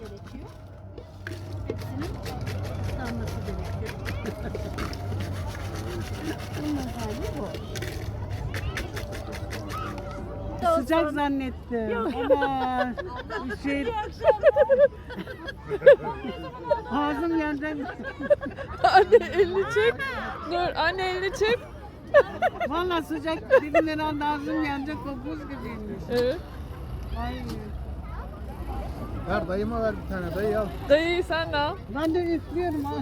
gerekiyor. Hepsinin ıslanması gerekiyor. Bunun hali bu. Sıcak zannettim. Yok. Ama şey ağzım yandan Anne elini çek. Dur anne elini çek. Vallahi sıcak dibinden aldı ağzım yanacak o buz gibiymiş. Evet. Ay. Ver dayıma ver bir tane dayı al. Dayı sen de al. Ben de üflüyorum ha.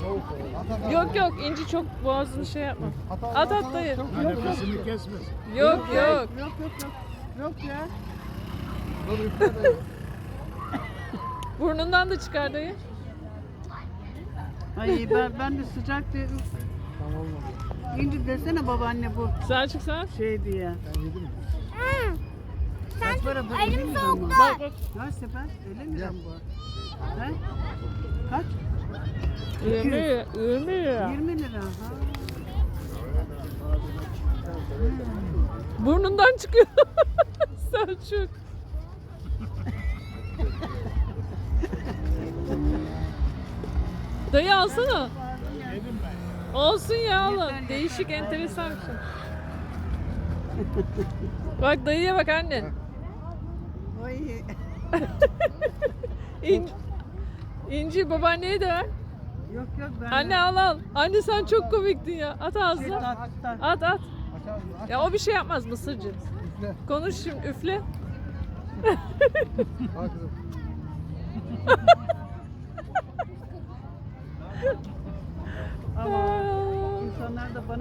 Soğuk olur. At at Yok yok inci çok boğazını şey yapma. At at dayı. Çok nefesini kesmez. Yok yok. Yok yok yok. Yok ya. Dur üfle dayı. Burnundan da çıkar dayı. Ay ben, ben de sıcak diye Tamam olmadı. İnci desene babaanne bu Selçuk sen. şey diye. Ben yedim. Para elim 50 lira mı? soğuktu. Bak bak. Kaç sefer? 50 lira mı bu? He? Kaç? 20 lira. 20 lira. 20 lira. Ha. Burnundan çıkıyor. Selçuk. Dayı alsana. Olsun ya alın. Değişik enteresan bir şey. Bak dayıya bak anne. Oy. İn, İnci babaanneye de ver. Yok yok ben Anne al al. Anne sen çok komiktin ya. At Şey, ağzına. At at. Ya o bir şey yapmaz mısırcı. Konuş şimdi üfle. Ama insanlar da bana